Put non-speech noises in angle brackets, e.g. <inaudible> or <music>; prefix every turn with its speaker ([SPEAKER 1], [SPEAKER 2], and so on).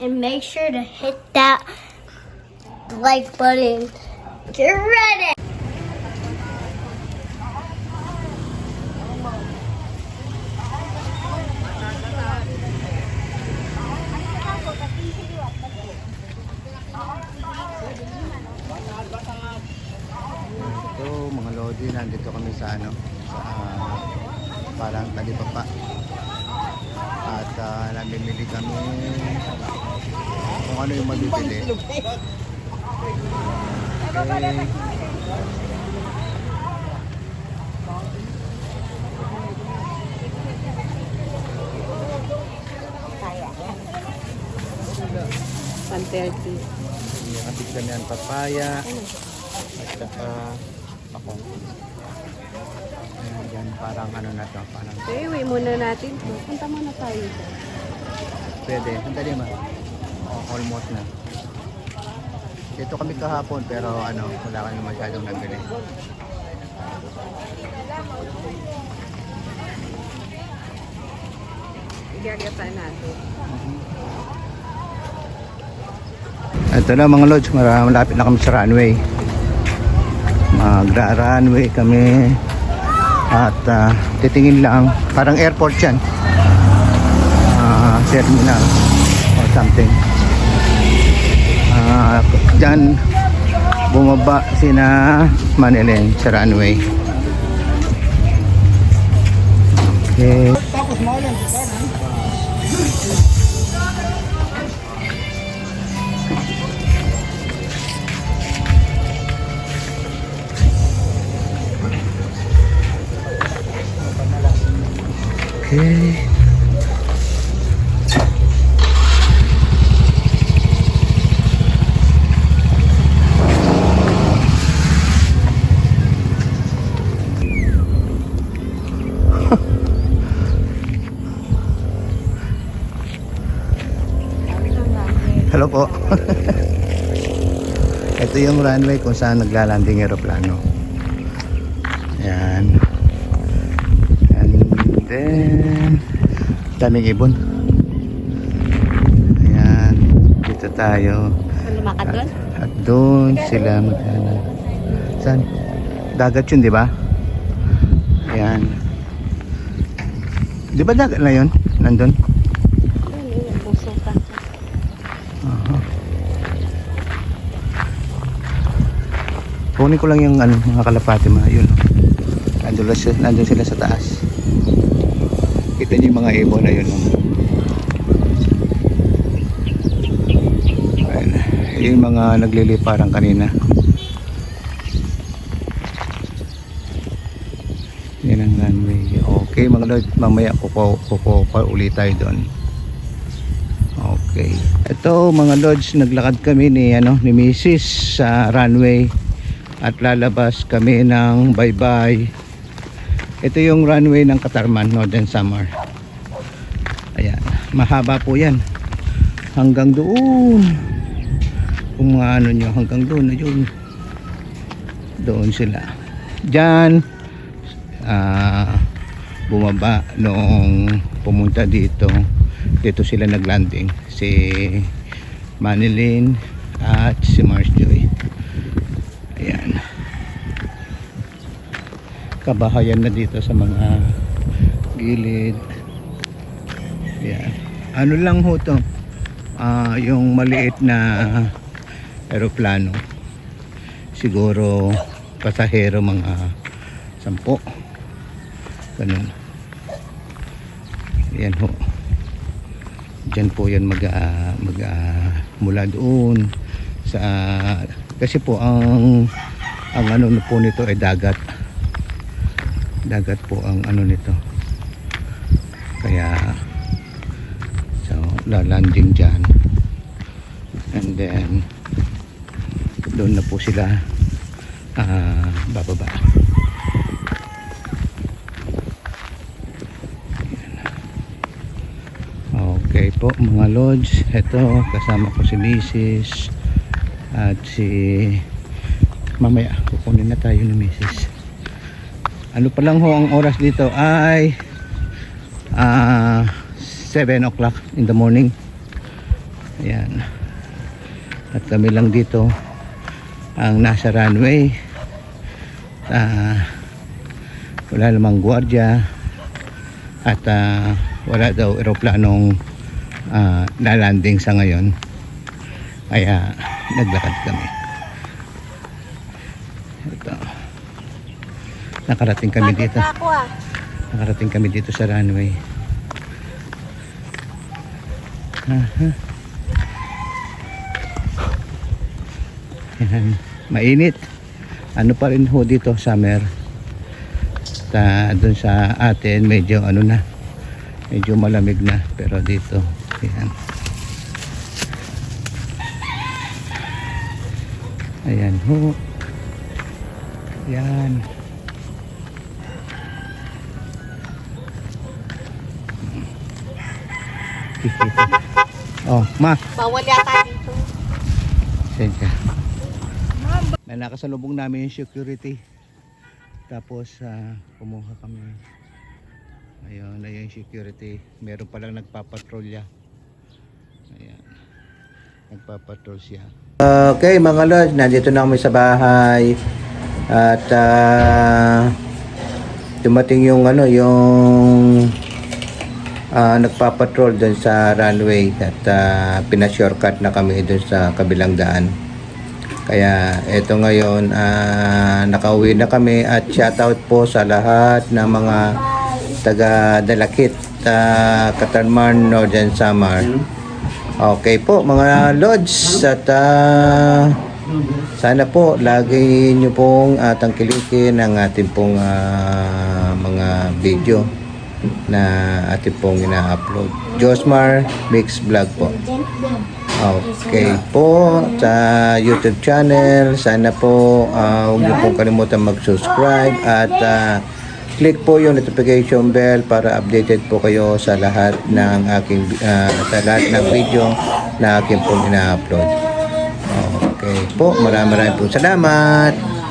[SPEAKER 1] make sure to hit that like button. Get ready.
[SPEAKER 2] Ito mga lodi, nandito kami sa ano, sa ah, parang talipapa. Uh, namimili kami kung ano yung mabibili. Okay.
[SPEAKER 3] Panterti.
[SPEAKER 2] Nakapit kami ang papaya. At saka ako. Ayan, yan, parang ano na to, parang
[SPEAKER 3] Okay, wait muna natin to. Punta muna tayo dyan.
[SPEAKER 2] Pwede. Ang dali ma. Oh, almost na. Dito kami kahapon pero ano, wala kami masyadong nabili.
[SPEAKER 3] Igagataan natin.
[SPEAKER 2] Ito na mga lodge, malapit na kami sa runway. Magra-runway kami. At ah, titingin lang, parang airport yan. Ah, terminal or something. Ah, dyan bumaba sina Manilin sa runway. Okay. Okay. Hello po. Ito yung runway kung saan naglalanding aeroplano. Ayan. Then, daming ibon. Ayan. Dito tayo.
[SPEAKER 3] Lumakad doon?
[SPEAKER 2] At doon sila maghanap. Saan? Dagat yun, di ba? Ayan. Di ba dagat na yun? Nandun? Kunin ko lang yung ano, mga kalapati mga yun. Nandun, sila, nandun sila sa taas. Kita niyo yung mga ibon na yun. Ayun. Yung mga nagliliparang kanina. Yan ang runway. Okay mga lord, mamaya kuko, kuko pa ulit tayo doon. Okay. Ito mga lodge, naglakad kami ni ano ni Mrs. sa runway at lalabas kami ng bye-bye. Ito yung runway ng Katarman, Northern Summer. Ayan, mahaba po 'yan. Hanggang doon. Kung ano nyo, hanggang doon na. Doon sila. Diyan ah bumaba noong pumunta dito dito sila naglanding si Manilyn at si Mars Joy ayan kabahayan na dito sa mga gilid. Ayan ano lang ho to? Ah, yung maliit na aeroplano. Siguro pasahero mga sampo. Ganun. Yan ho. Diyan po yan mag, ah, mag ah, mula doon sa kasi po ang ang ano po nito ay dagat dagat po ang ano nito kaya so lalanding dyan and then doon na po sila ah, bababa Okay po mga lodge, ito kasama ko si Mrs. at si mamaya kukunin na tayo ni Mrs. Ano pa lang ho ang oras dito ay ah 7 o'clock in the morning. Ayan. At kami lang dito ang nasa runway. Ah, wala namang gwardiya at ah, wala daw eroplanong ah, lalanding sa ngayon. Kaya naglakad kami. Ito. Nakarating kami dito.
[SPEAKER 3] ah.
[SPEAKER 2] Nakarating kami dito sa runway. Aha. Yan. Mainit. Ano pa rin ho dito, summer. Ta doon sa atin medyo ano na. Medyo malamig na pero dito yan. Ayan ho. Yan. <laughs> Oh, ma,
[SPEAKER 3] Bawal yata dito.
[SPEAKER 2] Sensya. May nakasalubong namin yung security. Tapos ah, kumuha kami. Ayun, ayun yung security. Meron palang nagpapatrolya. Ayan. Nagpapatrol siya. Okay mga lords, nandito na kami sa bahay. At ah, dumating yung ano, yung ah, nagpapatrol doon sa runway at uh, pinashortcut na kami doon sa kabilang daan. Kaya eto ngayon ah, nakauwi na kami at shoutout po sa lahat ng mga taga Dalakit, uh, Katarman, Northern Samar. Okay po mga lords at ah, sana po lagi nyo pong uh, tangkilikin ang ating pong ah, mga video na ating pong ina-upload. Josmar Mix Vlog po. Okay po sa YouTube channel. Sana po uh, huwag niyo pong kalimutan mag-subscribe at ah, click po yung notification bell para updated po kayo sa lahat ng aking ah, sa lahat ng video na aking pong ina-upload. Okay po, maraming maraming po salamat.